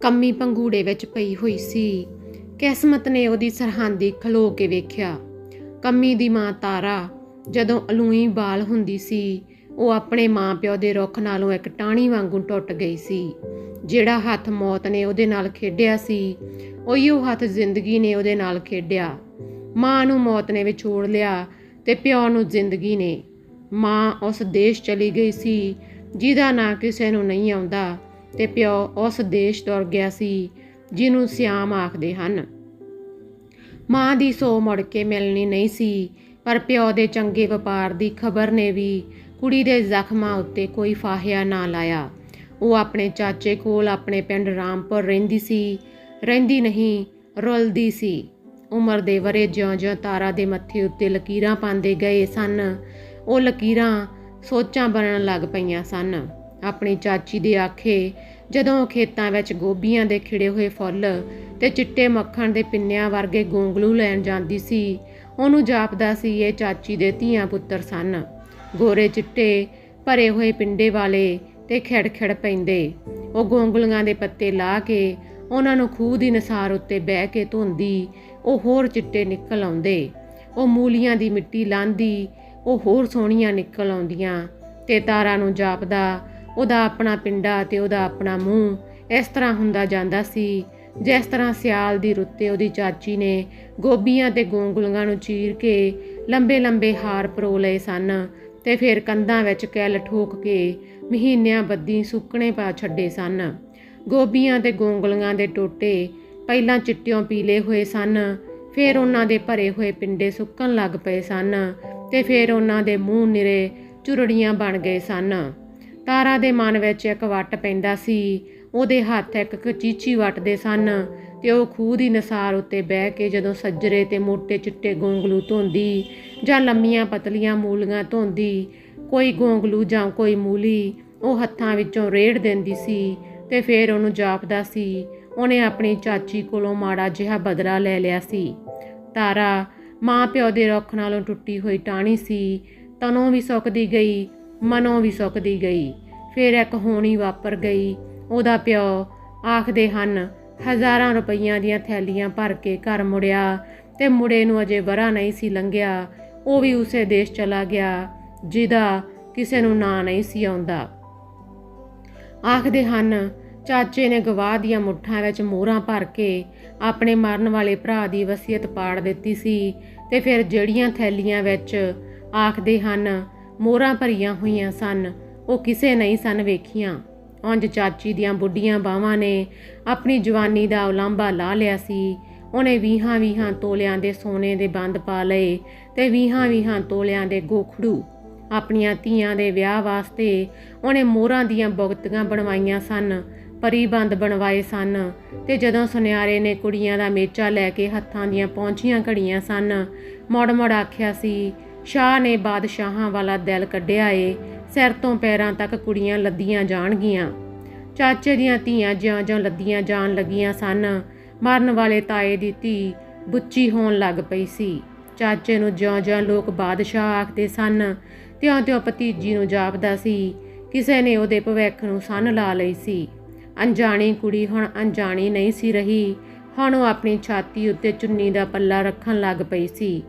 ਕੰਮੀ ਪੰਗੂੜੇ ਵਿੱਚ ਪਈ ਹੋਈ ਸੀ। ਕਿਸਮਤ ਨੇ ਉਹਦੀ ਸਰਹੰਦੀ ਖਲੋ ਕੇ ਵੇਖਿਆ। ਕੰਮੀ ਦੀ ਮਾਂ ਤਾਰਾ ਜਦੋਂ ਅਲੂਈ ਬਾਲ ਹੁੰਦੀ ਸੀ, ਉਹ ਆਪਣੇ ਮਾਂ-ਪਿਓ ਦੇ ਰੁੱਖ ਨਾਲੋਂ ਇੱਕ ਟਾਹਣੀ ਵਾਂਗੂ ਟੁੱਟ ਗਈ ਸੀ। ਜਿਹੜਾ ਹੱਥ ਮੌਤ ਨੇ ਉਹਦੇ ਨਾਲ ਖੇਡਿਆ ਸੀ, ਉਹੀਓ ਹੱਥ ਜ਼ਿੰਦਗੀ ਨੇ ਉਹਦੇ ਨਾਲ ਖੇਡਿਆ। ਮਾਂ ਨੂੰ ਮੌਤ ਨੇ ਵਿਛੋੜ ਲਿਆ ਤੇ ਪਿਓ ਨੂੰ ਜ਼ਿੰਦਗੀ ਨੇ। ਮਾਂ ਉਸ ਦੇਸ਼ ਚਲੀ ਗਈ ਸੀ, ਜਿਹਦਾ ਨਾਂ ਕਿਸੇ ਨੂੰ ਨਹੀਂ ਆਉਂਦਾ। ਤੇ ਪਿਓ ਉਸ ਦੇਸ਼ ਤੁਰ ਗਿਆ ਸੀ, ਜਿਹਨੂੰ ਸਿਆਮ ਆਖਦੇ ਹਨ। ਮਾਂ ਦੀ ਸੋ ਮੁੜ ਕੇ ਮਿਲਣੀ ਨਹੀਂ ਸੀ, ਪਰ ਪਿਓ ਦੇ ਚੰਗੇ ਵਪਾਰ ਦੀ ਖਬਰ ਨੇ ਵੀ ਕੁੜੀ ਦੇ ਜ਼ਖਮਾਂ ਉੱਤੇ ਕੋਈ ਫਾਹਿਆ ਨਾ ਲਾਇਆ। ਉਹ ਆਪਣੇ ਚਾਚੇ ਕੋਲ ਆਪਣੇ ਪਿੰਡ ਰਾਮਪੁਰ ਰਹਿੰਦੀ ਸੀ, ਰਹਿੰਦੀ ਨਹੀਂ, ਰੁਲਦੀ ਸੀ। ਉਮਰ ਦੇ ਵਰੇ ਜਿਉਂ-ਜਿਉਂ ਤਾਰਾ ਦੇ ਮੱਥੇ ਉੱਤੇ ਲਕੀਰਾਂ ਪਾਉਂਦੇ ਗਏ ਸਨ। ਉਹ ਲਕੀਰਾਂ ਸੋਚਾਂ ਬਣਨ ਲੱਗ ਪਈਆਂ ਸਨ। ਆਪਣੀ ਚਾਚੀ ਦੇ ਆਖੇ, ਜਦੋਂ ਖੇਤਾਂ ਵਿੱਚ ਗੋਭੀਆਂ ਦੇ ਖਿੜੇ ਹੋਏ ਫੁੱਲ ਤੇ ਚਿੱਟੇ ਮੱਖਣ ਦੇ ਪਿੰਨਿਆਂ ਵਰਗੇ ਗੋਂਗਲੂ ਲੈਣ ਜਾਂਦੀ ਸੀ, ਉਹਨੂੰ ਜਾਪਦਾ ਸੀ ਇਹ ਚਾਚੀ ਦੇ ਧੀਆਂ ਪੁੱਤਰ ਸਨ। ਗੋਰੇ ਚਿੱਟੇ, ਭਰੇ ਹੋਏ ਪਿੰਡੇ ਵਾਲੇ ਤੇ ਖਿੜ-ਖਿੜ ਪੈਂਦੇ। ਉਹ ਗੋਂਗਲੀਆਂ ਦੇ ਪੱਤੇ ਲਾ ਕੇ ਉਹਨਾਂ ਨੂੰ ਖੂਹ ਦੀ ਨਸਾਰ ਉੱਤੇ ਬਹਿ ਕੇ ਧੋਂਦੀ, ਉਹ ਹੋਰ ਚਿੱਟੇ ਨਿਕਲ ਆਉਂਦੇ। ਉਹ ਮੂਲੀਆਂ ਦੀ ਮਿੱਟੀ ਲਾਂਦੀ, ਉਹ ਹੋਰ ਸੋਹਣੀਆਂ ਨਿਕਲ ਆਉਂਦੀਆਂ ਤੇ ਤਾਰਾ ਨੂੰ ਜਾਪਦਾ ਉਹਦਾ ਆਪਣਾ ਪਿੰਡਾ ਤੇ ਉਹਦਾ ਆਪਣਾ ਮੂੰਹ ਇਸ ਤਰ੍ਹਾਂ ਹੁੰਦਾ ਜਾਂਦਾ ਸੀ। ਜਿਸ ਤਰ੍ਹਾਂ ਸਿਆਲ ਦੀ ਰੁੱਤੇ ਉਹਦੀ ਚਾਚੀ ਨੇ ਗੋਭੀਆਂ ਤੇ ਗੋਂਗਲੀਆਂ ਨੂੰ ਚੀਰ ਕੇ ਲੰਬੇ ਲੰਬੇ ਹਾਰ ਪਰੋ ਲਏ ਸਨ ਤੇ ਫਿਰ ਕੰਧਾਂ ਵਿੱਚ ਕੈਲ ਠੋਕ ਕੇ ਮਹੀਨਿਆਂ ਬੱਦੀ ਸੁੱਕਣੇ ਪਾ ਛੱਡੇ ਸਨ। ਗੋਭੀਆਂ ਤੇ ਗੋਂਗਲੀਆਂ ਦੇ ਟੋਟੇ ਪਹਿਲਾਂ ਚਿੱਟਿਓਂ ਪੀਲੇ ਹੋਏ ਸਨ, ਫਿਰ ਉਹਨਾਂ ਦੇ ਭਰੇ ਹੋਏ ਪਿੰਡੇ ਸੁੱਕਣ ਲੱਗ ਪਏ ਸਨ ਤੇ ਫਿਰ ਉਹਨਾਂ ਦੇ ਮੂੰਹ ਨਿਰੇ ਚੁਰੜੀਆਂ ਬਣ ਗਏ ਸਨ। ਤਾਰਾ ਦੇ ਮਨ ਵਿੱਚ ਇੱਕ ਵੱਟ ਪੈਂਦਾ ਸੀ। ਉਹਦੇ ਹੱਥ ਇੱਕ ਕਚੀਚੀ ਵੱਟਦੇ ਸਨ ਤੇ ਉਹ ਖੂਹ ਦੀ ਨਸਾਰ ਉੱਤੇ ਬਹਿ ਕੇ ਜਦੋਂ ਸੱਜਰੇ ਤੇ ਮੋਟੇ ਚਿੱਟੇ ਗੋਂਗਲੂ ਧੋਂਦੀ ਜਾਂ ਲੰਮੀਆਂ ਪਤਲੀਆਂ ਮੂਲੀਆਂ ਧੋਂਦੀ, ਕੋਈ ਗੋਂਗਲੂ ਜਾਂ ਕੋਈ ਮੂਲੀ, ਉਹ ਹੱਥਾਂ ਵਿੱਚੋਂ ਰੇੜ ਦਿੰਦੀ ਸੀ ਤੇ ਫਿਰ ਉਹਨੂੰ ਜਾਪਦਾ ਸੀ। ਉਹਨੇ ਆਪਣੀ ਚਾਚੀ ਕੋਲੋਂ ਮਾੜਾ ਜਿਹਾ ਬਦਲਾ ਲੈ ਲਿਆ ਸੀ। ਤਾਰਾ ਮਾਂ ਪਿਓ ਦੇ ਰੁੱਖ ਨਾਲੋਂ ਟੁੱਟੀ ਹੋਈ ਟਾਣੀ ਸੀ, ਤਨੋਂ ਵੀ ਸੁੱਕਦੀ ਗਈ ਮਨੋਂ ਵੀ ਸੁੱਕਦੀ ਗਈ। ਫਿਰ ਇੱਕ ਹੋਣੀ ਵਾਪਰ ਗਈ। ਉਹਦਾ ਪਿਓ ਆਖਦੇ ਹਨ, ਹਜ਼ਾਰਾਂ ਰੁਪਈਆਂ ਦੀਆਂ ਥੈਲੀਆਂ ਭਰ ਕੇ ਘਰ ਮੁੜਿਆ। ਤੇ ਮੁੜੇ ਨੂੰ ਅਜੇ ਵਰਾ ਨਹੀਂ ਸੀ ਲੰਘਿਆ। ਉਹ ਵੀ ਉਸੇ ਦੇਸ਼ ਚਲਾ ਗਿਆ, ਜਿਹਦਾ ਕਿਸੇ ਨੂੰ ਨਾਂ ਨਹੀਂ ਸੀ ਆਉਂਦਾ। ਆਖਦੇ ਹਨ, ਚਾਚੇ ਨੇ ਗਵਾਹ ਦੀਆਂ ਮੁੱਠਾਂ ਵਿੱਚ ਮੋਹਰਾਂ ਭਰ ਕੇ ਆਪਣੇ ਮਰਨ ਵਾਲੇ ਭਰਾ ਦੀ ਵਸੀਅਤ ਪਾੜ ਦਿੱਤੀ ਸੀ। ਤੇ ਫਿਰ ਜਿਹੜੀਆਂ ਥੈਲੀਆਂ ਵਿੱਚ, ਆਖਦੇ ਹਨ ਮੋਹਰਾਂ ਭਰੀਆਂ ਹੋਈਆਂ ਸਨ। ਉਹ ਕਿਸੇ ਨਹੀਂ ਸਨ ਵੇਖੀਆਂ। ਉਂਝ ਚਾਚੀ ਦੀਆਂ ਬੁੱਢੀਆਂ ਬਾਹਾਂ ਨੇ ਆਪਣੀ ਜਵਾਨੀ ਦਾ ਉਲਾਂਭਾ ਲਾ ਲਿਆ ਸੀ। ਉਹਨੇ ਵੀਹਾਂ ਵੀਹਾਂ ਤੋਲਿਆਂ ਦੇ ਸੋਨੇ ਦੇ ਬੰਦ ਪਾ ਲਏ ਤੇ ਵੀਹਾਂ ਵੀਹਾਂ ਤੋਲਿਆਂ ਦੇ ਗੋਖੜੂ ਆਪਣੀਆਂ ਧੀਆਂ ਦੇ ਵਿਆਹ ਵਾਸਤੇ ਉਹਨੇ ਮੋਹਰਾਂ ਦੀਆਂ ਬੁਗਤੀਆਂ ਬਣਵਾਈਆਂ ਸਨ ਪਰੀ ਬੰਦ ਬਣਵਾਏ ਸਨ ਤੇ ਜਦੋਂ ਸੁਨਿਆਰੇ ਨੇ ਕੁੜੀਆਂ ਦਾ ਮੇਚਾ ਲੈ ਕੇ ਹੱਥਾਂ ਦੀਆਂ ਪਹੁੰਚੀਆਂ ਘੜੀਆਂ ਸਨ, ਮੋੜ ਮੋੜ ਆਖਿਆ ਸੀ ਸ਼ਾਹ ਨੇ ਬਾਦਸ਼ਾਹਾਂ ਵਾਲਾ ਦਿਲ ਕੱਢਿਆ ਏ। ਸਿਰ ਤੋਂ ਪੈਰਾਂ ਤੱਕ ਕੁੜੀਆਂ ਲੱਦੀਆਂ ਜਾਣਗੀਆਂ। ਚਾਚੇ ਦੀਆਂ ਧੀਆਂ ਜਿਉਂ-ਜਿਉਂ ਲੱਦੀਆਂ ਜਾਣ ਲੱਗੀਆਂ ਸਨ। ਮਰਨ ਵਾਲੇ ਤਾਏ ਦੀ ਧੀ ਬੁੱਚੀ ਹੋਣ ਲੱਗ ਪਈ ਸੀ। ਚਾਚੇ ਨੂੰ ਜਿਉਂ-ਜਿਉਂ ਲੋਕ ਬਾਦਸ਼ਾਹ ਆਖਦੇ ਸਨ। ਤਿਉਂ-ਤਿਉਂ ਭਤੀਜੀ ਨੂੰ ਜਾਪਦਾ ਸੀ। ਕਿਸੇ ਨੇ ਉਹਦੇ ਭਵਿੱਖ ਨੂੰ ਸੰਨ ਲਾ ਲਈ ਸੀ। ਅਣਜਾਣੀ ਕੁੜੀ ਹੁਣ ਅਣਜਾਣੀ ਨਹੀਂ ਸੀ ਰਹੀ। ਹੁਣ ਉਹ ਆਪਣੀ ਛਾਤੀ ਉੱਤੇ ਚੁੰਨੀ ਦਾ ਪੱਲਾ ਰੱਖਣ ਲੱਗ ਪਈ ਸੀ।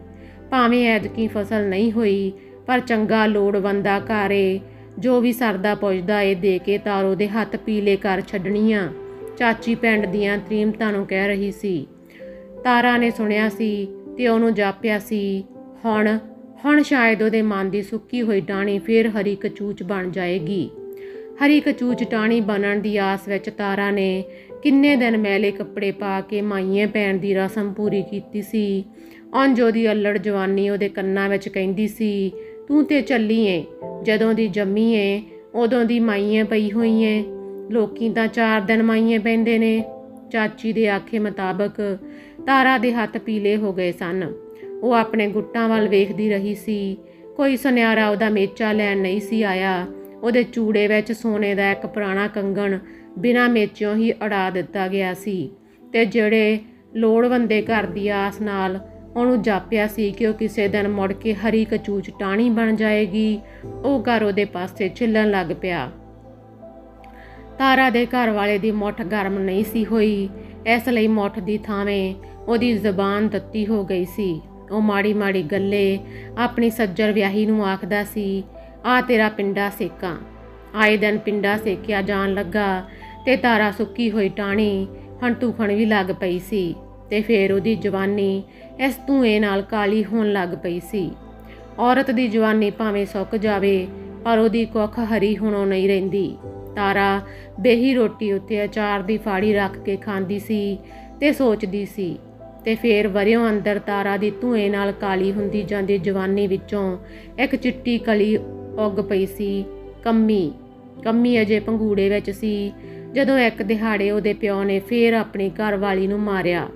ਭਾਵੇਂ ਐਦਕੀ ਫਸਲ ਨਹੀਂ ਹੋਈ, ਪਰ ਚੰਗਾ ਲੋੜਵੰਦਾ ਏ ਜੋ ਵੀ ਸਰਦਾ ਪੁੱਜਦਾ ਏ ਦੇ ਕੇ ਤਾਰੋ ਦੇ ਹੱਥ ਪੀਲੇ ਕਰ ਛੱਡਣੀਆਂ। ਚਾਚੀ ਪਿੰਡ ਦੀਆਂ ਤ੍ਰੀਮਤਾਂ ਨੂੰ ਕਹਿ ਰਹੀ ਸੀ। ਤਾਰਾ ਨੇ ਸੁਣਿਆ ਸੀ ਤੇ ਉਹਨੂੰ ਜਾਪਿਆ ਸੀ, ਹੁਣ ਹੁਣ ਸ਼ਾਇਦ ਉਹਦੇ ਮਨ ਦੀ ਸੁੱਕੀ ਹੋਈ ਟਾਣੀ ਫੇਰ ਹਰੀ ਕਚੂਚ ਬਣ ਜਾਏਗੀ। ਹਰੀ ਕਚੂਚ ਟਾਣੀ ਬਣਨ ਦੀ ਆਸ ਵਿੱਚ ਤਾਰਾ ਨੇ ਕਿੰਨੇ ਦਿਨ ਮੈਲੇ ਕੱਪੜੇ ਪਾ ਕੇ ਮਾਈਏ ਪੈਣ ਦੀ ਰਸਮ ਪੂਰੀ ਕੀਤੀ ਸੀ। ਉਂਝ ਉਹਦੀ ਅਲੜ ਜਵਾਨੀ ਉਹਦੇ ਕੰਨਾਂ ਵਿੱਚ ਕਹਿੰਦੀ ਸੀ, ਤੂੰ ਤੇ ਚੱਲੀ ਏ, ਜਦੋਂ ਦੀ ਜੰਮੀ ਏ, ਉਦੋਂ ਦੀ ਮਾਈਏ ਪਈ ਹੋਈ ਏ, ਲੋਕੀ ਤਾਂ ਚਾਰ ਦਿਨ ਮਾਈਏ ਪੈਂਦੇ ਨੇ। ਚਾਚੀ ਦੇ ਆਖੇ ਮੁਤਾਬਕ ਤਾਰਾ ਦੇ ਹੱਥ ਪੀਲੇ ਹੋ ਗਏ ਸਨ। ਉਹ ਆਪਣੇ ਗੁੱਟਾਂ ਵੱਲ ਵੇਖਦੀ ਰਹੀ ਸੀ। ਕੋਈ ਸੁਨਿਆਰਾ ਉਹਦਾ ਮੇਚਾ ਲੈਣ ਨਹੀਂ ਸੀ ਆਇਆ। ਉਹਦੇ ਚੂੜੇ ਵਿੱਚ ਸੋਨੇ ਦਾ ਇੱਕ ਪੁਰਾਣਾ ਕੰਗਣ ਬਿਨਾਂ ਮੇਚਿਓ ਹੀ ਅੜਾ ਦਿੱਤਾ ਗਿਆ ਸੀ ਤੇ ਜਿਹੜੇ ਲੋੜਵੰਦੇ ਘਰ ਦੀ ਆਸ ਨਾਲ ਉਹਨੂੰ ਜਾਪਿਆ ਸੀ ਕਿ ਉਹ ਕਿਸੇ ਦਿਨ ਮੁੜ ਕੇ ਹਰੀ ਕਚੂਚ ਟਾਣੀ ਬਣ ਜਾਏਗੀ। ਉਹ ਘਰ ਉਹਦੇ ਪਾਸੇ ਛਿੱਲਣ ਲੱਗ ਪਿਆ। ਤਾਰਾ ਦੇ ਘਰ ਵਾਲੇ ਦੀ ਮੁੱਠ ਗਰਮ ਨਹੀਂ ਸੀ ਹੋਈ। ਇਸ ਲਈ ਮੁੱਠ ਦੀ ਥਾਵੇਂ ਉਹਦੀ ਜ਼ਬਾਨ ਤੱਤੀ ਹੋ ਗਈ ਸੀ। ਉਹ ਮਾੜੀ ਮਾੜੀ ਗੱਲੇ ਆਪਣੀ ਸੱਜਰ ਵਿਆਹੀ ਨੂੰ ਆਖਦਾ ਸੀ, ਆ ਤੇਰਾ ਪਿੰਡਾ ਸੇਕਾਂ। ਆਏ ਦਿਨ ਪਿੰਡਾ ਸੇਕਿਆ ਜਾਣ ਲੱਗਾ ਤੇ ਤਾਰਾ ਸੁੱਕੀ ਹੋਈ ਟਾਣੀ ਹੰਟੂਖਣ ਵੀ ਲੱਗ ਪਈ ਸੀ। ਤੇ ਫੇਰ ਉਹਦੀ ਜਵਾਨੀ ਇਸ ਧੂਏ ਨਾਲ ਕਾਲੀ ਹੋਣ ਲੱਗ ਪਈ ਸੀ। ਔਰਤ ਦੀ ਜਵਾਨੀ ਭਾਵੇਂ ਸੁੱਕ ਜਾਵੇ, ਪਰ ਉਹਦੀ ਕੁੱਖ ਹਰੀ ਹੋਣੋਂ ਨਹੀਂ ਰਹਿੰਦੀ। ਤਾਰਾ ਬੇਹੀ ਰੋਟੀ ਉੱਤੇ ਅਚਾਰ ਦੀ ਫਾੜੀ ਰੱਖ ਕੇ ਖਾਂਦੀ ਸੀ ਤੇ ਸੋਚਦੀ ਸੀ, ਤੇ ਫੇਰ ਵਰਿਓ ਅੰਦਰ ਤਾਰਾ ਦੀ ਧੂਏ ਨਾਲ ਕਾਲੀ ਹੁੰਦੀ ਜਾਂਦੀ ਜਵਾਨੀ ਵਿੱਚੋਂ ਇੱਕ ਚਿੱਟੀ ਕਲੀ ਉੱਗ ਪਈ ਸੀ, ਕੰਮੀ। ਕੰਮੀ ਅਜੇ ਪੰਗੂੜੇ ਵਿੱਚ ਸੀ, ਜਦੋਂ ਇੱਕ ਦਿਹਾੜੇ ਉਹਦੇ ਪਿਓ ਨੇ ਫੇਰ ਆਪਣੀ ਘਰਵਾਲੀ ਨੂੰ ਮਾਰਿਆ।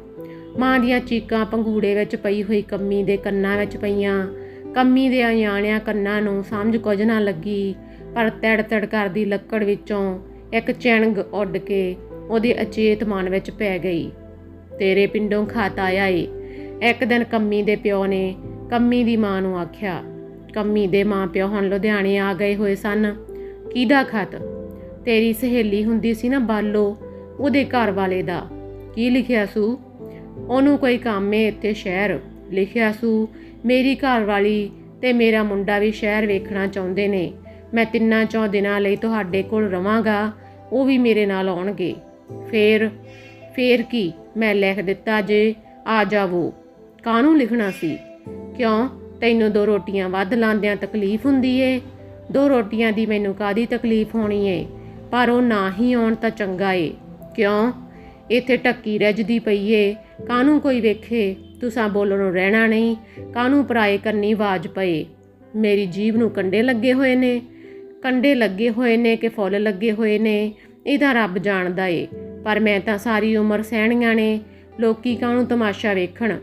ਮਾਂ ਦੀਆਂ ਚੀਕਾਂ ਪੰਘੂੜੇ ਵਿੱਚ ਪਈ ਹੋਈ ਕੰਮੀ ਦੇ ਕੰਨਾਂ ਵਿੱਚ ਪਈਆਂ। ਕੰਮੀ ਦੇ ਅਣਜਾਣਿਆਂ ਕੰਨਾਂ ਨੂੰ ਸਮਝ ਕੁਝ ਨਾ ਲੱਗੀ, ਪਰ ਤੜ ਤੜ ਕਰਦੀ ਲੱਕੜ ਵਿੱਚੋਂ ਇੱਕ ਚਿਣਗ ਉੱਡ ਕੇ ਉਹਦੇ ਅਚੇਤ ਮਨ ਵਿੱਚ ਪੈ ਗਈ। ਤੇਰੇ ਪਿੰਡੋਂ ਖਤ ਆਇਆ ਏ। ਇੱਕ ਦਿਨ ਕੰਮੀ ਦੇ ਪਿਓ ਨੇ ਕੰਮੀ ਦੀ ਮਾਂ ਨੂੰ ਆਖਿਆ, ਕੰਮੀ ਦੇ ਮਾਂ ਪਿਓ ਹੁਣ ਲੁਧਿਆਣੇ ਆ ਗਏ ਹੋਏ ਸਨ। ਕਿਹਦਾ ਖਤ? ਤੇਰੀ ਸਹੇਲੀ ਹੁੰਦੀ ਸੀ ਨਾ ਬਾਲੋ, ਉਹਦੇ ਘਰ ਵਾਲੇ ਦਾ। ਕੀ ਲਿਖਿਆ ਸੂ? ਉਹਨੂੰ ਕੋਈ ਕੰਮ ਏ ਇੱਥੇ ਸ਼ਹਿਰ ਲਿਖਿਆ ਸੂ। ਮੇਰੀ ਘਰ ਵਾਲੀ ਤੇ ਮੇਰਾ ਮੁੰਡਾ ਵੀ ਸ਼ਹਿਰ ਵੇਖਣਾ ਚਾਹੁੰਦੇ ਨੇ। ਮੈਂ ਤਿੰਨਾਂ ਚੌਂ ਦਿਨਾਂ ਲਈ ਤੁਹਾਡੇ ਕੋਲ ਰਵਾਂਗਾ, ਉਹ ਵੀ ਮੇਰੇ ਨਾਲ ਆਉਣਗੇ। ਫੇਰ ਫੇਰ ਕੀ? ਮੈਂ ਲਿਖ ਦਿੱਤਾ ਜੇ ਆ ਜਾਵੋ। ਕਾਹਨੂੰ ਲਿਖਣਾ ਸੀ? ਕਿਉਂ? ਤੈਨੂੰ ਦੋ ਰੋਟੀਆਂ ਵੱਧ ਲਾਂਦਿਆਂ ਤਕਲੀਫ ਹੁੰਦੀ ਏ। ਦੋ ਰੋਟੀਆਂ ਦੀ ਮੈਨੂੰ ਕਾਦੀ ਤਕਲੀਫ ਹੋਣੀ ਏ? ਪਰ ਉਹ ਨਾ ਹੀ ਆਉਣ ਤਾਂ ਚੰਗਾ ਏ। ਕਿਉਂ? ਇੱਥੇ ਟੱਕੀ ਰਜਦੀ ਪਈ ਏ। ਕਾਹਨੂੰ ਕੋਈ ਵੇਖੇ? ਤੁਸਾਂ ਬੋਲਣੋਂ ਰਹਿਣਾ ਨਹੀਂ। ਕਾਹਨੂੰ ਪਰਾਏ ਕਰਨੀ ਆਵਾਜ਼ ਪਏ? ਮੇਰੀ ਜੀਭ ਨੂੰ ਕੰਡੇ ਲੱਗੇ ਹੋਏ ਨੇ। ਕੰਡੇ ਲੱਗੇ ਹੋਏ ਨੇ ਕਿ ਫੁੱਲ ਲੱਗੇ ਹੋਏ ਨੇ? ਇਹਦਾ ਰੱਬ ਜਾਣਦਾ ਏ। ਪਰ ਮੈਂ ਤਾਂ ਸਾਰੀ ਉਮਰ ਸਹਿਣੀਆਂ ਨੇ। ਲੋਕੀ ਕਾਹਨੂੰ ਤਮਾਸ਼ਾ ਵੇਖਣ?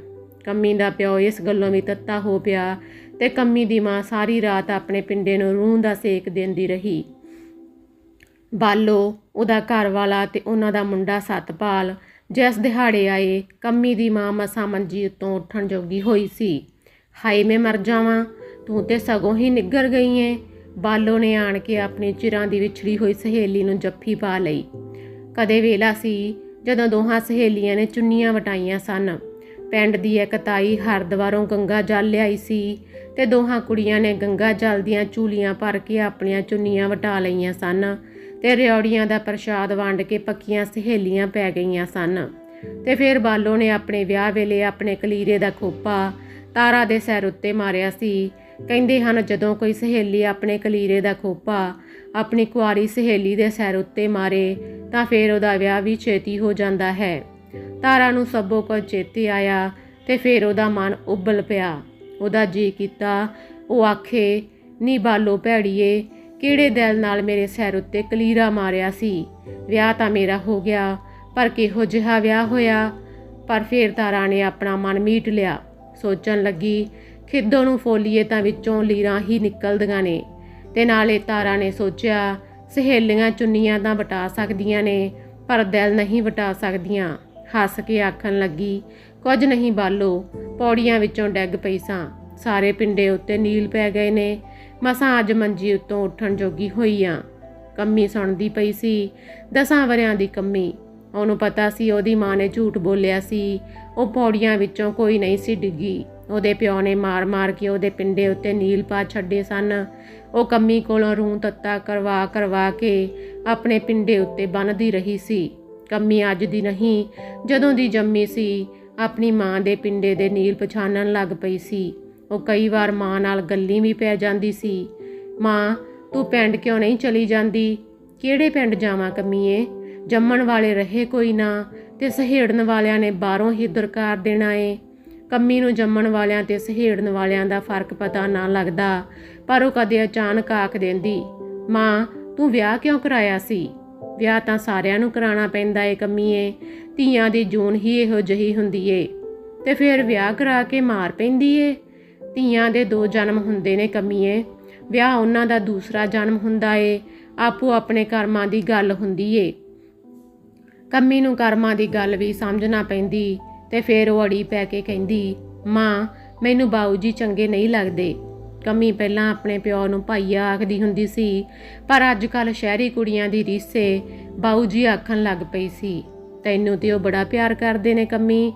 ਕੰਮੀ ਦਾ ਪਿਓ ਇਸ ਗੱਲੋਂ ਵੀ ਤੱਤਾ ਹੋ ਪਿਆ ਤੇ ਕੰਮੀ ਦੀ ਮਾਂ ਸਾਰੀ ਰਾਤ ਆਪਣੇ ਪਿੰਡੇ ਨੂੰ ਰੂਹ ਦਾ ਸੇਕ ਦਿੰਦੀ ਰਹੀ। ਬਾਲੋ, ਉਹਦਾ ਘਰ ਵਾਲਾ ਤੇ ਉਹਨਾਂ ਦਾ ਮੁੰਡਾ ਸਤਪਾਲ ਜਿਸ ਦਿਹਾੜੇ ਆਏ ਕੰਮੀ ਦੀ ਮਾਂ ਮਸਾ ਮੰਜੀ ਉੱਤੋਂ ਉੱਠਣ ਜੋਗੀ ਹੋਈ ਸੀ। ਹਾਏ ਮੈਂ ਮਰ ਜਾਵਾਂ, ਤੂੰ ਤੇ ਸਗੋਂ ਹੀ ਨਿੱਗਰ ਗਈ ਏ। ਬਾਲੋ ਨੇ ਆਣ ਕੇ ਆਪਣੀ ਚਿਰਾਂ ਦੀ ਵਿਛੜੀ ਹੋਈ ਸਹੇਲੀ ਨੂੰ ਜੱਫੀ ਪਾ ਲਈ। ਕਦੇ ਵੇਲਾ ਸੀ ਜਦੋਂ ਦੋਹਾਂ ਸਹੇਲੀਆਂ ਨੇ ਚੁੰਨੀਆਂ ਵਟਾਈਆਂ ਸਨ। ਪਿੰਡ ਦੀ ਇੱਕ ਤਾਈ ਹਰਦਵਾਰੋਂ ਗੰਗਾ ਜਲ ਲਿਆਈ ਸੀ ਤੇ ਦੋਹਾਂ ਕੁੜੀਆਂ ਨੇ ਗੰਗਾ ਜਲ ਦੀਆਂ ਚੂਲੀਆਂ ਭਰ ਕੇ ਆਪਣੀਆਂ ਚੁੰਨੀਆਂ ਵਟਾ ਲਈਆਂ ਸਨ। ਤੇ ਰਿਉੜੀਆਂ ਦਾ ਪ੍ਰਸ਼ਾਦ ਵੰਡ ਕੇ ਪੱਕੀਆਂ ਸਹੇਲੀਆਂ ਪੈ ਗਈਆਂ ਸਨ। ਤੇ ਫਿਰ ਬਾਲੋ ਨੇ ਆਪਣੇ ਵਿਆਹ ਵੇਲੇ ਆਪਣੇ ਕਲੀਰੇ ਦਾ ਖੋਪਾ ਤਾਰਾ ਦੇ ਸਿਰ ਉੱਤੇ ਮਾਰਿਆ ਸੀ। ਕਹਿੰਦੇ ਹਨ, ਜਦੋਂ ਕੋਈ ਸਹੇਲੀ ਆਪਣੇ ਕਲੀਰੇ ਦਾ ਖੋਪਾ ਆਪਣੀ ਕੁਆਰੀ ਸਹੇਲੀ ਦੇ ਸਿਰ ਉੱਤੇ ਮਾਰੇ, ਤਾਂ ਫਿਰ ਉਹਦਾ ਵਿਆਹ ਵੀ ਛੇਤੀ ਹੋ ਜਾਂਦਾ ਹੈ। ਤਾਰਾ ਨੂੰ ਸਭੋ ਕੁਝ ਚੇਤੇ ਆਇਆ ਤੇ ਫਿਰ ਉਹਦਾ ਮਨ ਉਬਲ ਪਿਆ। ਉਹਦਾ ਜੀ ਕੀਤਾ, ਉਹ ਆਖੇ, ਨੀ ਬਾਲੋ ਭੈੜੀਏ ਕਿਹੜੇ ਦਿਲ ਨਾਲ ਮੇਰੇ ਸਿਰ ਉੱਤੇ ਕਲੀਰਾ ਮਾਰਿਆ ਸੀ? ਵਿਆਹ ਤਾਂ ਮੇਰਾ ਹੋ ਗਿਆ, ਪਰ ਕਿਹੋ ਜਿਹਾ ਵਿਆਹ ਹੋਇਆ? ਪਰ ਫਿਰ ਤਾਰਾ ਨੇ ਆਪਣਾ ਮਨ ਮੀਟ ਲਿਆ। ਸੋਚਣ ਲੱਗੀ, ਖਿੱਦੋ ਨੂੰ ਫੋਲੀਏ ਤਾਂ ਵਿੱਚੋਂ ਲੀਰਾਂ ਹੀ ਨਿਕਲਦੀਆਂ ਨੇ। ਤੇ ਨਾਲੇ ਤਾਰਾ ਨੇ ਸੋਚਿਆ, ਸਹੇਲੀਆਂ ਚੁੰਨੀਆਂ ਤਾਂ ਵਟਾ ਸਕਦੀਆਂ ਨੇ, ਪਰ ਦਿਲ ਨਹੀਂ ਵਟਾ ਸਕਦੀਆਂ। ਹੱਸ ਕੇ ਆਖਣ ਲੱਗੀ, ਕੁਝ ਨਹੀਂ ਬਾਲੋ, ਪੌੜੀਆਂ ਵਿੱਚੋਂ ਡੈਗ ਪਈ ਸਾਂ। ਸਾਰੇ ਪਿੰਡੇ ਉੱਤੇ ਨੀਲ ਪੈ ਗਏ ਨੇ। ਮਸਾਂ ਅੱਜ ਮੰਜੀ ਉੱਤੋਂ ਉੱਠਣ ਜੋਗੀ ਹੋਈ ਆ। ਕੰਮੀ ਸੁਣਦੀ ਪਈ ਸੀ, ਦਸਾਂ ਵਰਿਆਂ ਦੀ ਕੰਮੀ। ਉਹਨੂੰ ਪਤਾ ਸੀ ਉਹਦੀ ਮਾਂ ਨੇ ਝੂਠ ਬੋਲਿਆ ਸੀ, ਉਹ ਪੌੜੀਆਂ ਵਿੱਚੋਂ ਕੋਈ ਨਹੀਂ ਸੀ ਡਿੱਗੀ। ਉਹਦੇ ਪਿਓ ਨੇ ਮਾਰ-ਮਾਰ ਕੇ ਉਹਦੇ ਪਿੰਡੇ ਉੱਤੇ ਨੀਲ ਪਾ ਛੱਡੇ ਸਨ। ਉਹ ਕੰਮੀ ਕੋਲੋਂ ਰੂੰ ਤੱਤਾ ਕਰਵਾ ਕਰਵਾ ਕੇ ਆਪਣੇ ਪਿੰਡੇ ਉੱਤੇ ਬੰਨਦੀ ਰਹੀ ਸੀ। ਕੰਮੀ ਅੱਜ ਦੀ ਨਹੀਂ, ਜਦੋਂ ਦੀ ਜੰਮੀ ਸੀ, ਆਪਣੀ ਮਾਂ ਦੇ ਪਿੰਡੇ ਦੇ ਨੀਲ ਪਛਾਣਨ ਲੱਗ ਪਈ ਸੀ। ਉਹ ਕਈ ਵਾਰ ਮਾਂ ਨਾਲ ਗੱਲੀ ਵੀ ਪੈ ਜਾਂਦੀ ਸੀ। ਮਾਂ, ਤੂੰ ਪਿੰਡ ਕਿਉਂ ਨਹੀਂ ਚਲੀ ਜਾਂਦੀ? ਕਿਹੜੇ ਪਿੰਡ ਜਾਵਾਂ ਕਮੀਏ? ਜੰਮਣ ਵਾਲੇ ਰਹੇ ਕੋਈ ਨਾ ਤੇ ਸਹੇੜਨ ਵਾਲਿਆਂ ਨੇ ਬਾਹਰੋਂ ਹੀ ਦਰਕਾਰ ਦੇਣਾ ਏ। ਕੰਮੀ ਨੂੰ ਜੰਮਣ ਵਾਲਿਆਂ ਤੇ ਸਹੇੜਨ ਵਾਲਿਆਂ ਦਾ ਫ਼ਰਕ ਪਤਾ ਨਾ ਲੱਗਦਾ, ਪਰ ਉਹ ਕਦੇ ਅਚਾਨਕ ਆਖ ਦਿੰਦੀ, ਮਾਂ, ਤੂੰ ਵਿਆਹ ਕਿਉਂ ਕਰਾਇਆ ਸੀ? ਵਿਆਹ ਤਾਂ ਸਾਰਿਆਂ ਨੂੰ ਕਰਾਉਣਾ ਪੈਂਦਾ ਏ ਕੰਮੀਏ, ਧੀਆਂ ਦੀ ਜੂਨ ਹੀ ਇਹੋ ਜਿਹੀ ਹੁੰਦੀ ਏ। ਤੇ ਫਿਰ ਵਿਆਹ ਕਰਾ ਕੇ ਮਾਰ ਪੈਂਦੀ ਏ। ਧੀਆਂ ਦੇ ਦੋ ਜਨਮ ਹੁੰਦੇ ਨੇ ਕਮੀਏ, ਵਿਆਹ ਉਹਨਾਂ ਦਾ ਦੂਸਰਾ ਜਨਮ ਹੁੰਦਾ ਏ, ਆਪੋ ਆਪਣੇ ਕਰਮਾਂ ਦੀ ਗੱਲ ਹੁੰਦੀ ਏ। ਕੰਮੀ ਨੂੰ ਕਰਮਾਂ ਦੀ ਗੱਲ ਵੀ ਸਮਝਣਾ ਪੈਂਦੀ, ਤੇ ਫਿਰ ਉਹ ਅੜੀ ਪੈ ਕੇ ਕਹਿੰਦੀ, ਮਾਂ, ਮੈਨੂੰ ਬਾਊ ਜੀ ਚੰਗੇ ਨਹੀਂ ਲੱਗਦੇ। ਕੰਮੀ ਪਹਿਲਾਂ ਆਪਣੇ ਪਿਓ ਨੂੰ ਭਾਈਆ ਆਖਦੀ ਹੁੰਦੀ ਸੀ, ਪਰ ਅੱਜ ਕੱਲ ਸ਼ਹਿਰੀ ਕੁੜੀਆਂ ਦੀ ਰੀਸੇ ਬਾਊ ਜੀ ਆਖਣ ਲੱਗ ਪਈ ਸੀ। ਤੈਨੂੰ ਤੇ ਉਹ ਬੜਾ ਪਿਆਰ ਕਰਦੇ ਨੇ ਕੰਮੀ,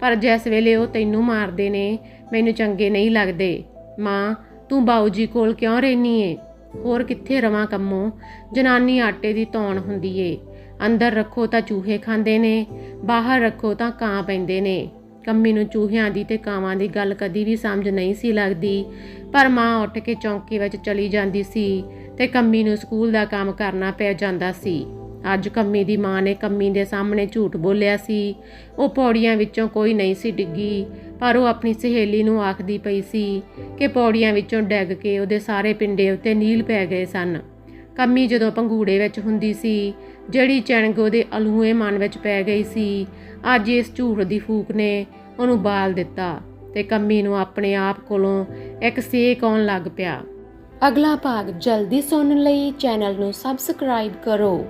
ਪਰ ਜਿਸ ਵੇਲੇ ਉਹ ਤੈਨੂੰ ਮਾਰਦੇ ਨੇ ਮੈਨੂੰ ਚੰਗੇ ਨਹੀਂ ਲੱਗਦੇ। ਮਾਂ, ਤੂੰ ਬਾਊ ਜੀ ਕੋਲ ਕਿਉਂ ਰਹਿਨੀ ਏ? ਹੋਰ ਕਿੱਥੇ ਰਵਾਂ ਕੰਮੋਂ? ਜਨਾਨੀ ਆਟੇ ਦੀ ਤੌਣ ਹੁੰਦੀ ਏ। ਅੰਦਰ ਰੱਖੋ ਤਾਂ ਚੂਹੇ ਖਾਂਦੇ ਨੇ, ਬਾਹਰ ਰੱਖੋ ਤਾਂ ਕਾਂ ਪੈਂਦੇ ਨੇ। ਕੰਮੀ ਨੂੰ ਚੂਹਿਆਂ ਦੀ ਤੇ ਕਾਵਾਂ ਦੀ ਗੱਲ ਕਦੀ ਵੀ ਸਮਝ ਨਹੀਂ ਸੀ ਲੱਗਦੀ। ਪਰ ਮਾਂ ਉੱਠ ਕੇ ਚੌਂਕੀ ਵਿੱਚ ਚਲੀ ਜਾਂਦੀ ਸੀ ਤੇ ਕੰਮੀ ਨੂੰ ਸਕੂਲ ਦਾ ਕੰਮ ਕਰਨਾ ਪੈ ਜਾਂਦਾ ਸੀ। ਅੱਜ ਕੰਮੀ ਦੀ ਮਾਂ ਨੇ ਕੰਮੀ ਦੇ ਸਾਹਮਣੇ ਝੂਠ ਬੋਲਿਆ ਸੀ। ਉਹ ਪੌੜੀਆਂ ਵਿੱਚੋਂ ਕੋਈ ਨਹੀਂ ਸੀ ਡਿੱਗੀ। ਪਰ ਉਹ ਆਪਣੀ ਸਹੇਲੀ ਨੂੰ ਆਖਦੀ ਪਈ ਸੀ ਕਿ ਪੌੜੀਆਂ ਵਿੱਚੋਂ ਡਿੱਗ ਕੇ ਉਹਦੇ ਸਾਰੇ ਪਿੰਡੇ ਉੱਤੇ ਨੀਲ ਪੈ ਗਏ ਸਨ। ਕੰਮੀ ਜਦੋਂ ਪੰਗੂੜੇ ਵਿੱਚ ਹੁੰਦੀ ਸੀ, ਜਿਹੜੀ ਚਣਗ ਉਹਦੇ ਅਲੂਏ ਮਨ ਵਿੱਚ ਪੈ ਗਈ ਸੀ, ਅੱਜ ਇਸ ਝੂਠ ਦੀ ਫੂਕ ਨੇ ਉਹਨੂੰ ਬਾਲ ਦਿੱਤਾ ਤੇ ਕੰਮੀ ਨੂੰ ਆਪਣੇ ਆਪ ਕੋਲੋਂ ਇੱਕ ਸੇਕ ਆਉਣ ਲੱਗ ਪਿਆ। ਅਗਲਾ ਭਾਗ ਜਲਦੀ ਸੁਣਨ ਲਈ ਚੈਨਲ ਨੂੰ ਸਬਸਕ੍ਰਾਈਬ ਕਰੋ।